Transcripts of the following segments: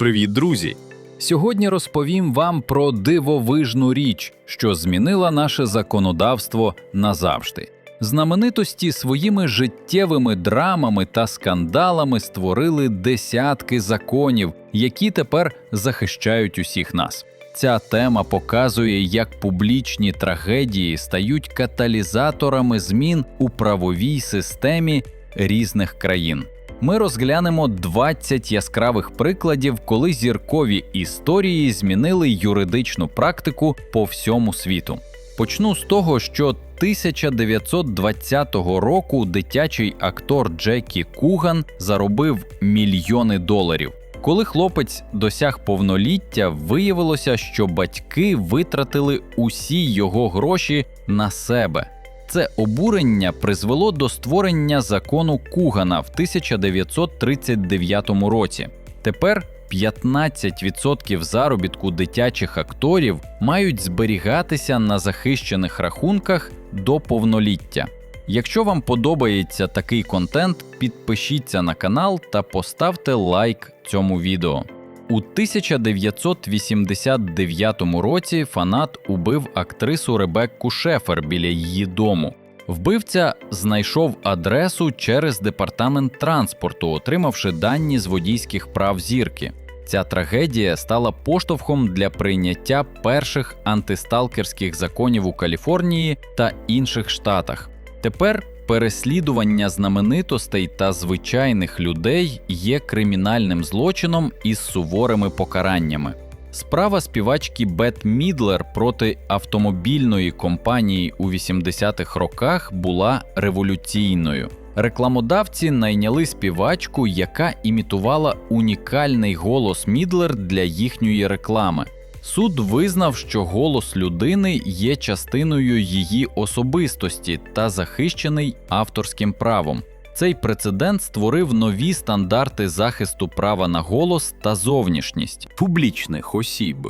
Привіт, друзі! Сьогодні розповім вам про дивовижну річ, що змінила наше законодавство назавжди. Знаменитості своїми життєвими драмами та скандалами створили десятки законів, які тепер захищають усіх нас. Ця тема показує, як публічні трагедії стають каталізаторами змін у правовій системі різних країн. Ми розглянемо 20 яскравих прикладів, коли зіркові історії змінили юридичну практику по всьому світу. Почну з того, що 1920 року дитячий актор Джекі Куган заробив мільйони доларів. Коли хлопець досяг повноліття, виявилося, що батьки витратили усі його гроші на себе. Це обурення призвело до створення закону Кугана в 1939 році. Тепер 15% заробітку дитячих акторів мають зберігатися на захищених рахунках до повноліття. Якщо вам подобається такий контент, підпишіться на канал та поставте лайк цьому відео. У 1989 році фанат убив актрису Ребекку Шефер біля її дому. Вбивця знайшов адресу через департамент транспорту, отримавши дані з водійських прав зірки. Ця трагедія стала поштовхом для прийняття перших антисталкерських законів у Каліфорнії та інших штатах. Тепер переслідування знаменитостей та звичайних людей є кримінальним злочином із суворими покараннями. Справа співачки Бет Мідлер проти автомобільної компанії у 80-х роках була революційною. Рекламодавці найняли співачку, яка імітувала унікальний голос Мідлер для їхньої реклами. Суд визнав, що голос людини є частиною її особистості та захищений авторським правом. Цей прецедент створив нові стандарти захисту права на голос та зовнішність публічних осіб.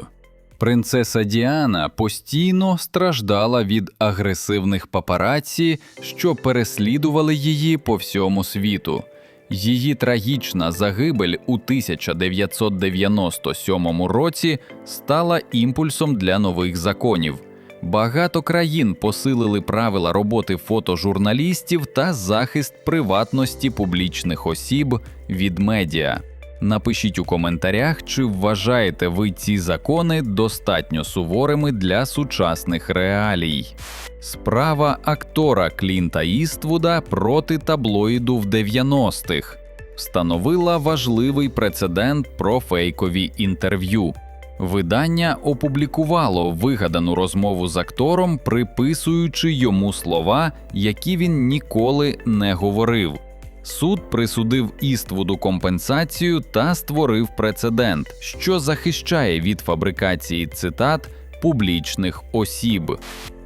Принцеса Діана постійно страждала від агресивних папараці, що переслідували її по всьому світу. Її трагічна загибель у 1997 році стала імпульсом для нових законів. Багато країн посилили правила роботи фотожурналістів та захист приватності публічних осіб від медіа. Напишіть у коментарях, чи вважаєте ви ці закони достатньо суворими для сучасних реалій. Справа актора Клінта Іствуда проти таблоїду в 90-х встановила важливий прецедент про фейкові інтерв'ю. Видання опублікувало вигадану розмову з актором, приписуючи йому слова, які він ніколи не говорив. Суд присудив Іствуду компенсацію та створив прецедент, що захищає від фабрикації цитат публічних осіб.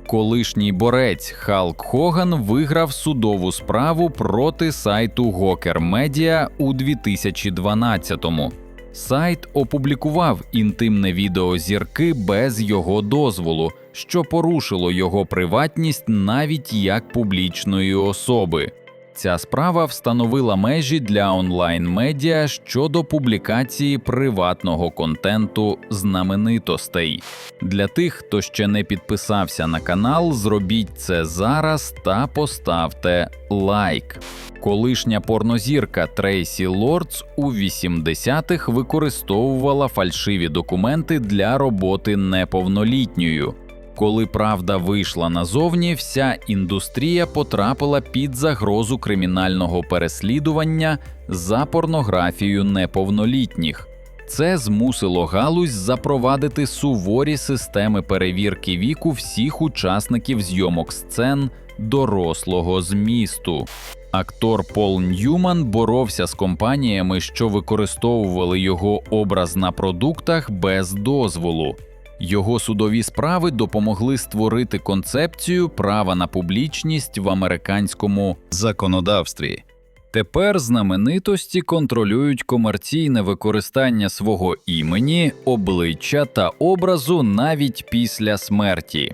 Колишній борець Халк Хоган виграв судову справу проти сайту Гокер Медіа у 2012-му. Сайт опублікував інтимне відео зірки без його дозволу, що порушило його приватність навіть як публічної особи. Ця справа встановила межі для онлайн-медіа щодо публікації приватного контенту знаменитостей. Для тих, хто ще не підписався на канал, зробіть це зараз та поставте лайк. Колишня порнозірка Трейсі Лордс у 80-х використовувала фальшиві документи для роботи неповнолітньою. Коли правда вийшла назовні, вся індустрія потрапила під загрозу кримінального переслідування за порнографію неповнолітніх. Це змусило галузь запровадити суворі системи перевірки віку всіх учасників зйомок сцен дорослого змісту. Актор Пол Ньюман боровся з компаніями, що використовували його образ на продуктах без дозволу. Його судові справи допомогли створити концепцію права на публічність в американському законодавстві. Тепер знаменитості контролюють комерційне використання свого імені, обличчя та образу навіть після смерті.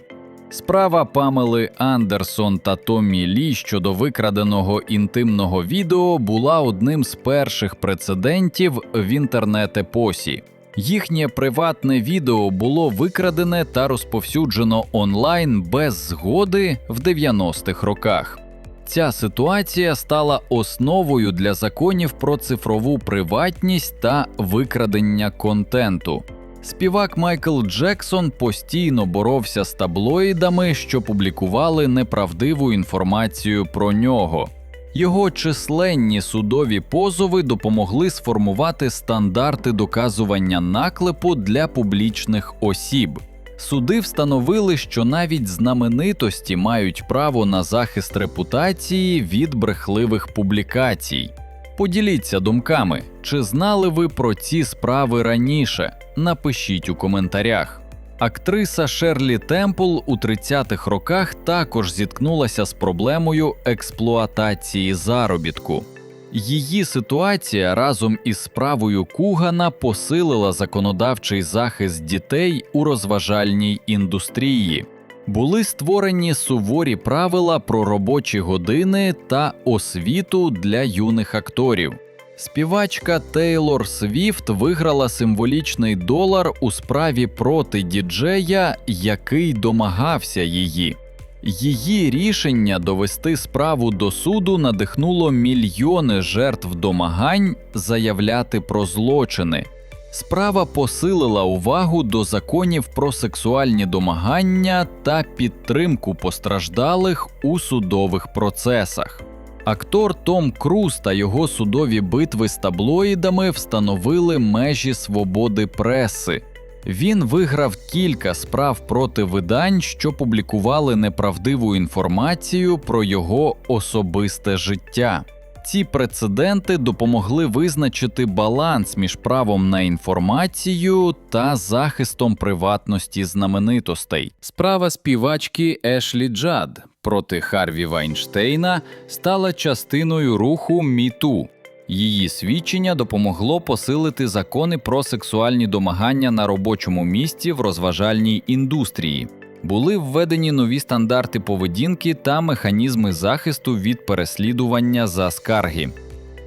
Справа Памели Андерсон та Томмі Лі щодо викраденого інтимного відео була одним з перших прецедентів в інтернет-епосі. Їхнє приватне відео було викрадене та розповсюджено онлайн без згоди в 90-х роках. Ця ситуація стала основою для законів про цифрову приватність та викрадення контенту. Співак Майкл Джексон постійно боровся з таблоїдами, що публікували неправдиву інформацію про нього. Його численні судові позови допомогли сформувати стандарти доказування наклепу для публічних осіб. Суди встановили, що навіть знаменитості мають право на захист репутації від брехливих публікацій. Поділіться думками, чи знали ви про ці справи раніше? Напишіть у коментарях. Актриса Шерлі Темпл у 30-х роках також зіткнулася з проблемою експлуатації заробітку. Її ситуація разом із справою Кугана посилила законодавчий захист дітей у розважальній індустрії. Були створені суворі правила про робочі години та освіту для юних акторів. Співачка Тейлор Свіфт виграла символічний долар у справі проти діджея, який домагався її. Її рішення довести справу до суду надихнуло мільйони жертв домагань заявляти про злочини. Справа посилила увагу до законів про сексуальні домагання та підтримку постраждалих у судових процесах. Актор Том Круз та його судові битви з таблоїдами встановили межі свободи преси. Він виграв кілька справ проти видань, що публікували неправдиву інформацію про його особисте життя. Ці прецеденти допомогли визначити баланс між правом на інформацію та захистом приватності знаменитостей. Справа співачки Ешлі Джад проти Харві Вайнштейна стала частиною руху МІТУ. Її свідчення допомогло посилити закони про сексуальні домагання на робочому місці в розважальній індустрії. Були введені нові стандарти поведінки та механізми захисту від переслідування за скарги.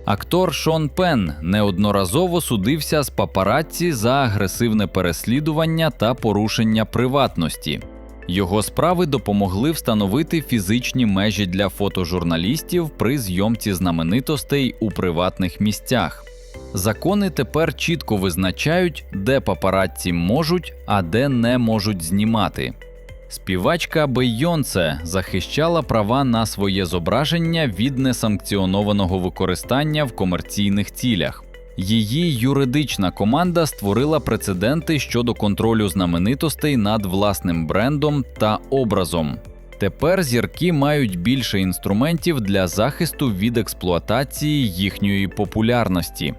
Актор Шон Пен неодноразово судився з папараці за агресивне переслідування та порушення приватності. Його справи допомогли встановити фізичні межі для фотожурналістів при зйомці знаменитостей у приватних місцях. Закони тепер чітко визначають, де папараці можуть, а де не можуть знімати. Співачка Бейонсе захищала права на своє зображення від несанкціонованого використання в комерційних цілях. Її юридична команда створила прецеденти щодо контролю знаменитостей над власним брендом та образом. Тепер зірки мають більше інструментів для захисту від експлуатації їхньої популярності.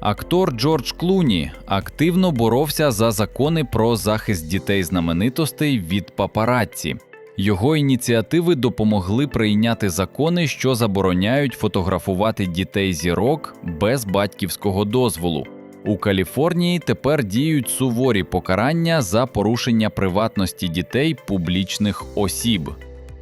Актор Джордж Клуні активно боровся за закони про захист дітей знаменитостей від папараці. Його ініціативи допомогли прийняти закони, що забороняють фотографувати дітей зірок без батьківського дозволу. У Каліфорнії тепер діють суворі покарання за порушення приватності дітей публічних осіб.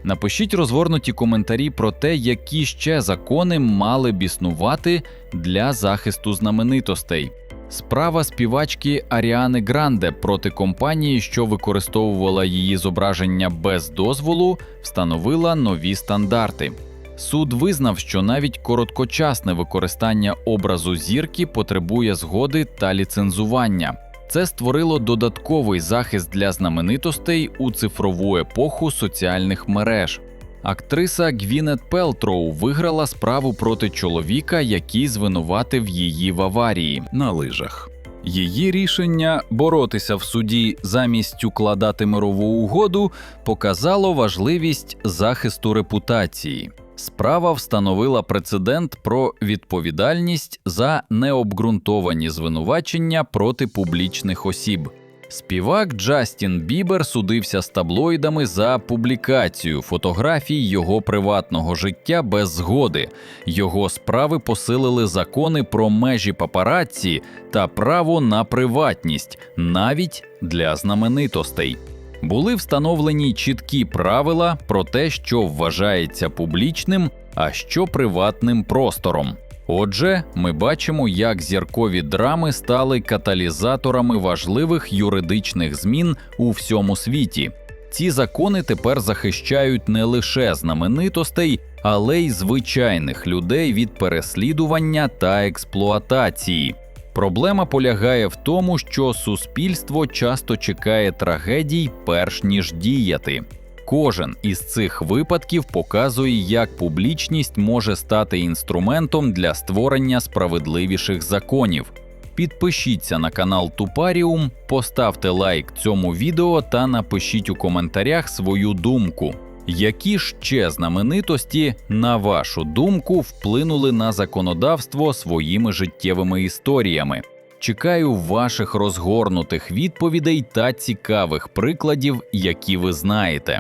Напишіть розгорнуті коментарі про те, які ще закони мали б існувати для захисту знаменитостей. Справа співачки Аріани Гранде проти компанії, що використовувала її зображення без дозволу, встановила нові стандарти. Суд визнав, що навіть короткочасне використання образу зірки потребує згоди та ліцензування. Це створило додатковий захист для знаменитостей у цифрову епоху соціальних мереж. Актриса Гвінет Пелтроу виграла справу проти чоловіка, який звинуватив її в аварії на лижах. Її рішення боротися в суді замість укладати мирову угоду показало важливість захисту репутації. Справа встановила прецедент про відповідальність за необґрунтовані звинувачення проти публічних осіб. Співак Джастін Бібер судився з таблоїдами за публікацію фотографій його приватного життя без згоди. Його справи посилили закони про межі папараці та право на приватність навіть для знаменитостей. Були встановлені чіткі правила про те, що вважається публічним, а що приватним простором. Отже, ми бачимо, як зіркові драми стали каталізаторами важливих юридичних змін у всьому світі. Ці закони тепер захищають не лише знаменитостей, але й звичайних людей від переслідування та експлуатації. Проблема полягає в тому, що суспільство часто чекає трагедій, перш ніж діяти. Кожен із цих випадків показує, як публічність може стати інструментом для створення справедливіших законів. Підпишіться на канал Тупаріум, поставте лайк цьому відео та напишіть у коментарях свою думку. Які ще знаменитості, на вашу думку, вплинули на законодавство своїми життєвими історіями? Чекаю ваших розгорнутих відповідей та цікавих прикладів, які ви знаєте.